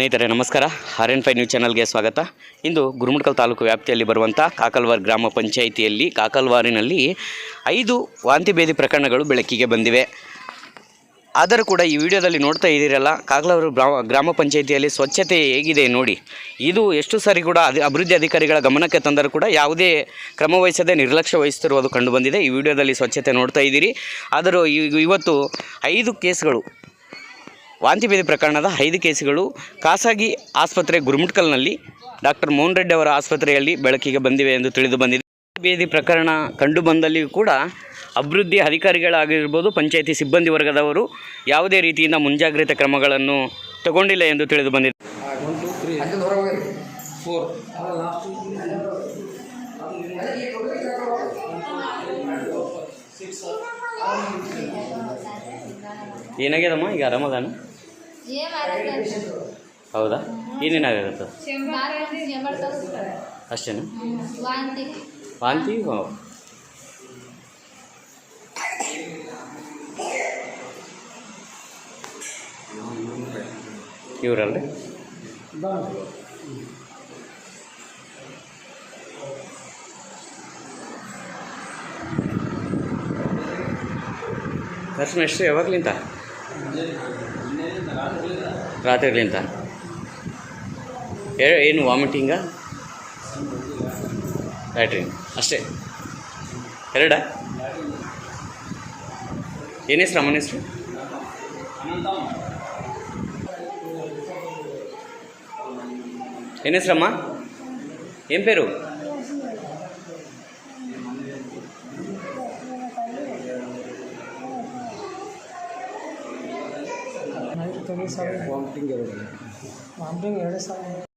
ಸ್ನೇಹಿತರೆ, ನಮಸ್ಕಾರ. R N five news ಚಾನಲ್ಗೆ ಸ್ವಾಗತ. ಇಂದು ಗುರುಮುಟ್ಕಲ್ ತಾಲೂಕು ವ್ಯಾಪ್ತಿಯಲ್ಲಿ ಬರುವಂಥ ಕಾಕಲ್ವಾರ್ ಗ್ರಾಮ ಪಂಚಾಯಿತಿಯಲ್ಲಿ ಕಾಕಲ್ವಾರಿನಲ್ಲಿ ಐದು ವಾಂತಿ ಭೇದಿ ಪ್ರಕರಣಗಳು ಬೆಳಕಿಗೆ ಬಂದಿವೆ. ಆದರೂ ಕೂಡ ಈ ವಿಡಿಯೋದಲ್ಲಿ ನೋಡ್ತಾ ಇದ್ದೀರಲ್ಲ ಕಾಗಲವರು ಗ್ರಾಮ ಪಂಚಾಯಿತಿಯಲ್ಲಿ ಸ್ವಚ್ಛತೆ ಹೇಗಿದೆ ನೋಡಿ. ಇದು ಎಷ್ಟು ಸಾರಿ ಕೂಡ ಅದು ಅಭಿವೃದ್ಧಿ ಅಧಿಕಾರಿಗಳ ಗಮನಕ್ಕೆ ತಂದರೂ ಕೂಡ ಯಾವುದೇ ಕ್ರಮ ವಹಿಸದೆ, ನಿರ್ಲಕ್ಷ್ಯ ವಹಿಸ್ತಿರುವುದು ಕಂಡುಬಂದಿದೆ ಈ ವಿಡಿಯೋದಲ್ಲಿ ಸ್ವಚ್ಛತೆ ನೋಡ್ತಾ ಇದ್ದೀರಿ. ಆದರೂ ಇವ್- ಇವತ್ತು ಐದು ಕೇಸ್ಗಳು ವಾಂತಿ ಭೇದಿ ಪ್ರಕರಣದ ಐದು ಕೇಸುಗಳು ಖಾಸಗಿ ಆಸ್ಪತ್ರೆ ಗುರುಮುಟ್ಕಲ್ನಲ್ಲಿ ಡಾಕ್ಟರ್ ಮೋಹನ್ ರೆಡ್ಡಿ ಅವರ ಆಸ್ಪತ್ರೆಯಲ್ಲಿ ಬೆಳಕಿಗೆ ಬಂದಿವೆ ಎಂದು ತಿಳಿದು ಬಂದಿದೆ. ಭೇದಿ ಪ್ರಕರಣ ಕಂಡು ಬಂದಲ್ಲಿಯೂ ಕೂಡ ಅಭಿವೃದ್ಧಿ ಅಧಿಕಾರಿಗಳಾಗಿರ್ಬೋದು ಪಂಚಾಯಿತಿ ಸಿಬ್ಬಂದಿ ವರ್ಗದವರು ಯಾವುದೇ ರೀತಿಯಿಂದ ಮುಂಜಾಗ್ರತೆ ಕ್ರಮಗಳನ್ನು ತಗೊಂಡಿಲ್ಲ ಎಂದು ತಿಳಿದು ಬಂದಿದೆ. ಏನಾಗ್ಯದಮ್ಮ? ಈಗ ಆರಾಮದಾನ? ಹೌದಾ? ಏನೇನಾಗುತ್ತೆ ಅಷ್ಟೇನು? ವಾಂತಿ. ಇವ್ರಲ್ರಿ? ದರ್ಶನ ಎಷ್ಟು ಯಾವಾಗ್ಲಿಂತ ರಾತ್ರಿಲಿಂತ ಏ- ಏನು ವಾಮಿಟಿಂಗ ಲ್ಯಾಟ್ರಿನ್ ಅಷ್ಟೇ ಎರಡ ಏನು ಹೆಸ್ರು ಅಮ್ಮನ ಹೆಸ್ರು ಏನು ಹೆಸ್ರಮ್ಮ ಏನು ಪೇರು ವಾಮಿಟಿಂಗ್ ಎರಡು. ವಾಮಿಟಿಂಗ್ ಎರಡು ಸಾವಿರ